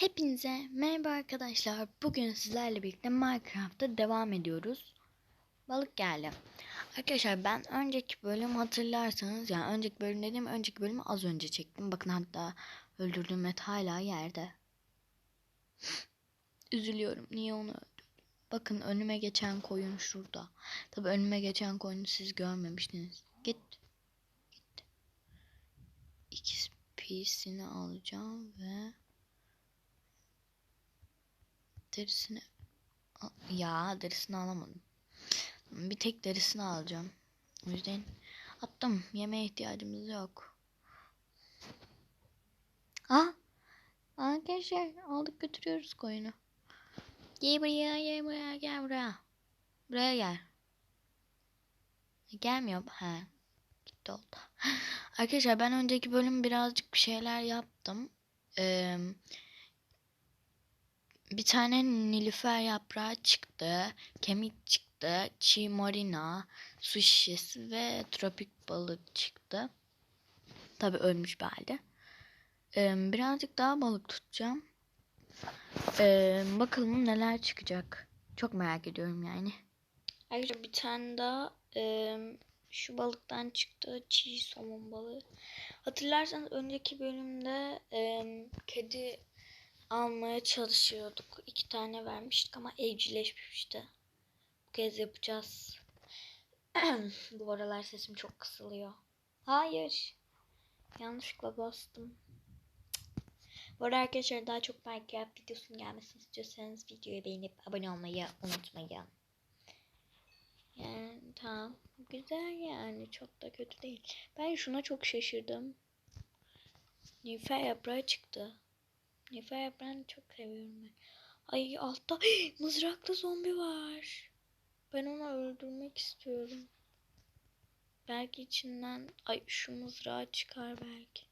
Hepinize merhaba arkadaşlar. Bugün sizlerle birlikte Minecraft'ta devam ediyoruz. Balık geldi. Arkadaşlar ben önceki bölüm hatırlarsanız yani önceki bölüm dediğim önceki bölümü az önce çektim. Bakın hatta öldürdüğüm et hala yerde. Üzülüyorum. Niye onu öldürdüm? Bakın önüme geçen koyun şurada. Tabi önüme geçen koyunu siz görmemiştiniz. Git. Git. XP'sini alacağım ve derisini ya derisini alamadım. Bir tek derisini alacağım. O yüzden attım. Yemeğe ihtiyacımız yok. Ah! Arkadaşlar aldık götürüyoruz koyunu. Gel buraya gel buraya gel buraya. Buraya gel. Gelmiyor. He. Gitti oldu. Arkadaşlar ben önceki bölüm birazcık bir şeyler yaptım. Eee bir tane nilüfer yaprağı çıktı. Kemik çıktı. Çiğ morina, su şişesi ve tropik balık çıktı. Tabi ölmüş bir halde. Ee, birazcık daha balık tutacağım. Ee, bakalım neler çıkacak. Çok merak ediyorum yani. Ayrıca bir tane daha e, şu balıktan çıktı. Çiğ somon balığı. Hatırlarsanız önceki bölümde e, kedi almaya çalışıyorduk. İki tane vermiştik ama evcilleşmemişti. Bu kez yapacağız. Bu aralar sesim çok kısılıyor. Hayır. Yanlışlıkla bastım. Bu arada arkadaşlar daha çok Minecraft videosunun gelmesini istiyorsanız videoyu beğenip abone olmayı unutmayın. Yani tamam. Güzel yani. Çok da kötü değil. Ben şuna çok şaşırdım. Nilüfer yaprağı çıktı. Nilüfer yaprağını çok seviyorum ben. Ay altta mızraklı zombi var. Ben onu öldürmek istiyorum. Belki içinden ay şu mızrağı çıkar belki.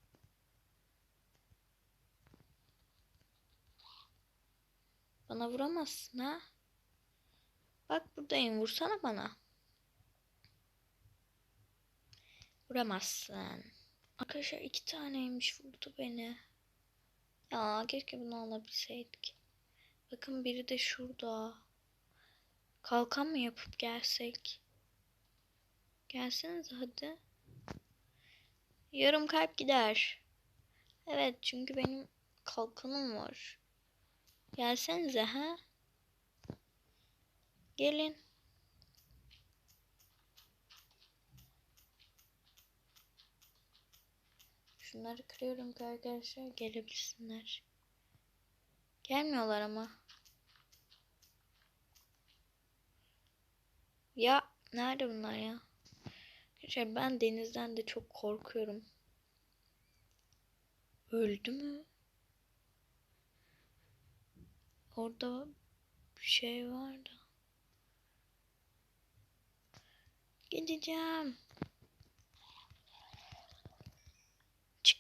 Bana vuramazsın ha. Bak buradayım vursana bana. Vuramazsın. Arkadaşlar iki taneymiş vurdu beni. Ya keşke bunu alabilseydik. Bakın biri de şurada. Kalkan mı yapıp gelsek? Gelsenize hadi. Yarım kalp gider. Evet çünkü benim kalkanım var. Gelsenize ha. Gelin. Şunları kırıyorum ki arkadaşlar gelebilsinler. Gelmiyorlar ama. Ya nerede bunlar ya? Arkadaşlar ben denizden de çok korkuyorum. Öldü mü? Orada bir şey var da. Gideceğim.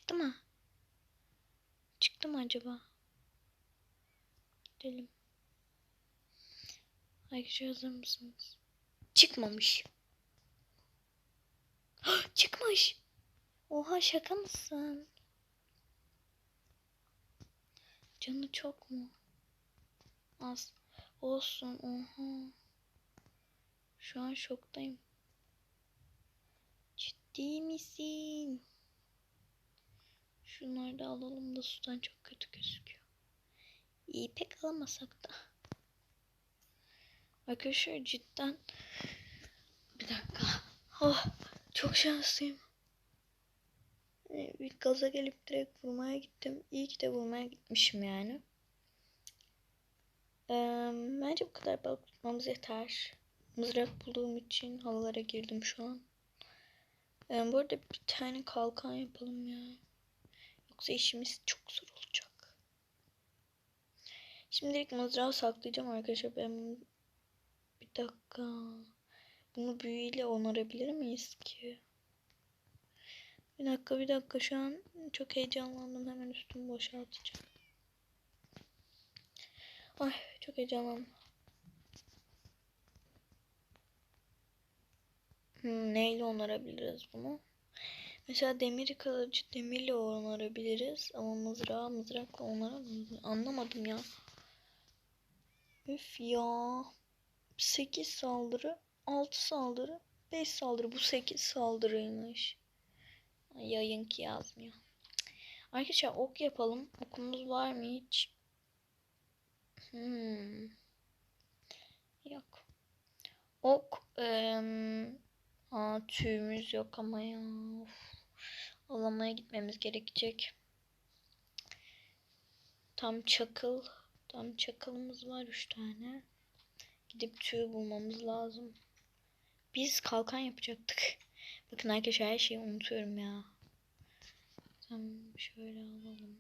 Çıktı mı? Çıktı mı acaba? Gidelim. Arkadaşlar hazır mısınız? Çıkmamış. Çıkmış. Oha şaka mısın? Canı çok mu? Az. Olsun. Oha. Şu an şoktayım. Ciddi misin? Şunları da alalım da sudan çok kötü gözüküyor. İyi pek alamasak da. Arkadaşlar cidden bir dakika. Oh, çok şanslıyım. Ee, Bir gaza gelip direkt vurmaya gittim. İyi ki de vurmaya gitmişim yani. Ee, bence bu kadar balık tutmamız yeter. Mızrak bulduğum için havalara girdim şu an. Ee, bu arada bir tane kalkan yapalım ya. Yoksa işimiz çok zor olacak. Şimdilik mızrağı saklayacağım arkadaşlar. Ben. Bir dakika. Bunu büyüyle onarabilir miyiz ki? Bir dakika bir dakika şu an çok heyecanlandım. Hemen üstümü boşaltacağım. Ay çok heyecanlandım. Hmm, neyle onarabiliriz bunu? Mesela demir kılıcı demirle onarabiliriz. Ama mızrağı mızrakla onaramıyoruz. Anlamadım ya. Üf ya. 8 saldırı, 6 saldırı, 5 saldırı. Bu 8 saldırıymış. Ay, Yayınki yazmıyor. Arkadaşlar ok yapalım. Okumuz var mı hiç? Hmm. Yok. Ok. em, aa, tüyümüz yok ama ya. Of. Alamaya gitmemiz gerekecek. Tam çakıl. Tam çakılımız var 3 tane. Gidip tüy bulmamız lazım. Biz kalkan yapacaktık. Bakın arkadaşlar her şeyi unutuyorum ya. Tamam şöyle alalım.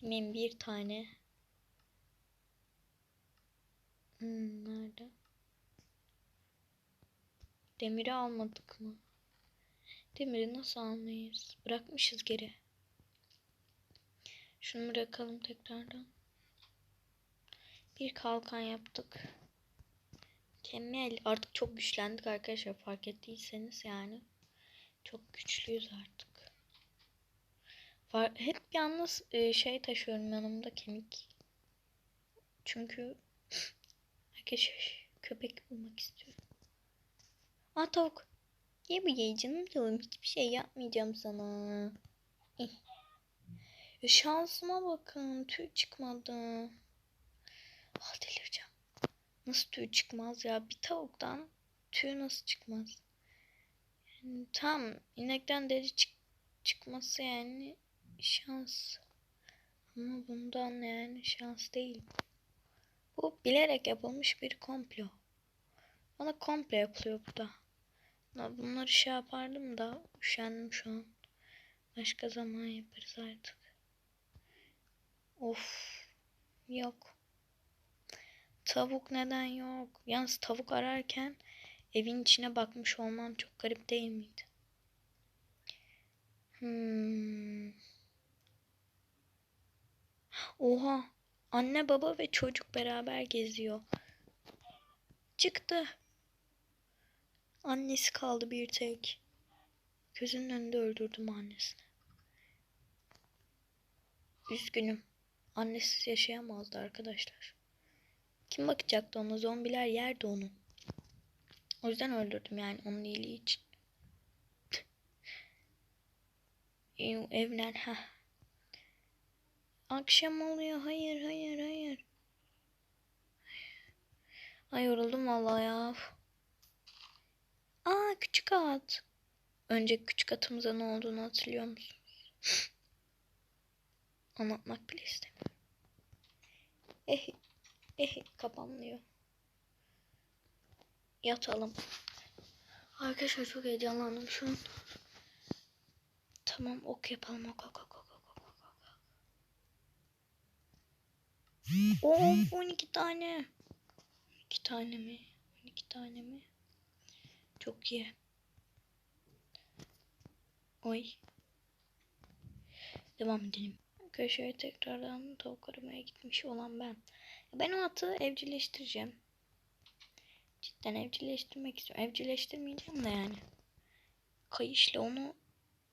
Hemen bir tane. Hmm, nerede? Demiri almadık mı? Demiri nasıl almayız? Bırakmışız geri. Şunu bırakalım tekrardan. Bir kalkan yaptık. Mükemmel. Artık çok güçlendik arkadaşlar fark ettiyseniz yani. Çok güçlüyüz artık. Var, hep yalnız e, şey taşıyorum yanımda kemik. Çünkü arkadaşlar köpek bulmak istiyorum. Aa tavuk. Ye bu ye canım canım. Hiçbir şey yapmayacağım sana. Eh. Ya şansıma bakın. Tüy çıkmadı. Ah delireceğim. Nasıl tüy çıkmaz ya? Bir tavuktan tüy nasıl çıkmaz? Yani tam inekten deri çık çıkması yani şans. Ama bundan yani şans değil. Bu bilerek yapılmış bir komplo. Bana komplo yapılıyor burada. Bunları şey yapardım da üşendim şu an. Başka zaman yaparız artık. Of. Yok. Tavuk neden yok? Yalnız tavuk ararken evin içine bakmış olmam çok garip değil miydi? Hmm. Oha. Anne baba ve çocuk beraber geziyor. Çıktı. Annesi kaldı bir tek. Gözünün önünde öldürdüm annesini. Üzgünüm. Annesiz yaşayamazdı arkadaşlar. Kim bakacaktı ona? Zombiler yerdi onu. O yüzden öldürdüm yani onun iyiliği için. Ev- Evler ha. Akşam oluyor. Hayır hayır hayır. Ay yoruldum vallahi ya. Küçük at. Önceki küçük atımıza ne olduğunu hatırlıyor musunuz? Anlatmak bile istemiyorum. Eh, eh kapanmıyor. Yatalım. Arkadaşlar çok heyecanlandım şu an. Tamam ok yapalım ok ok ok ok ok ok ok. Oo 12 tane. 12 tane mi? 12 tane mi? Çok iyi. Oy. Devam edelim. Köşeye tekrardan tavuk aramaya gitmiş olan ben. Ben o atı evcilleştireceğim. Cidden evcilleştirmek istiyorum. Evcilleştirmeyeceğim de yani. Kayışla onu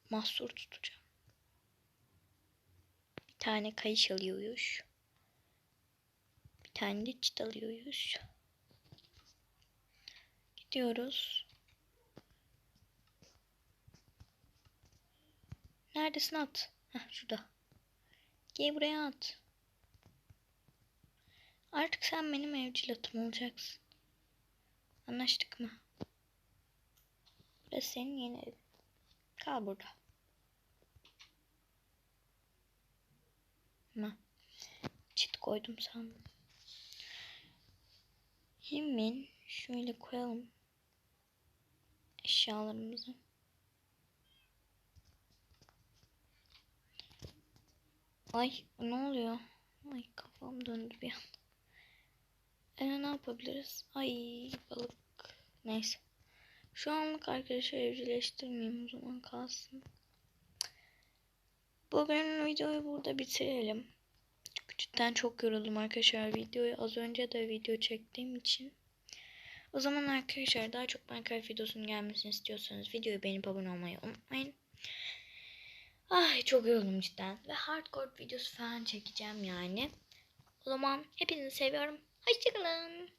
mahsur tutacağım. Bir tane kayış alıyoruz. Bir tane de çit alıyoruz. Gidiyoruz. Neredesin at? Heh, şurada. Gel buraya at. Artık sen benim evcil atım olacaksın. Anlaştık mı? Burası senin yeni evin. Kal burada. Ama çit koydum sandım. Hemen şöyle koyalım eşyalarımızı. Ay ne oluyor? Ay kafam döndü bir an. E, ne yapabiliriz? Ay balık. Neyse. Şu anlık arkadaşlar evcilleştirmeyeyim o zaman kalsın. Bugün videoyu burada bitirelim. Cidden çok yoruldum arkadaşlar videoyu. Az önce de video çektiğim için. O zaman arkadaşlar daha çok Minecraft videosunun gelmesini istiyorsanız videoyu beğenip abone olmayı unutmayın. Ay çok yoruldum cidden. Ve hardcore videosu falan çekeceğim yani. O zaman hepinizi seviyorum. Hoşçakalın.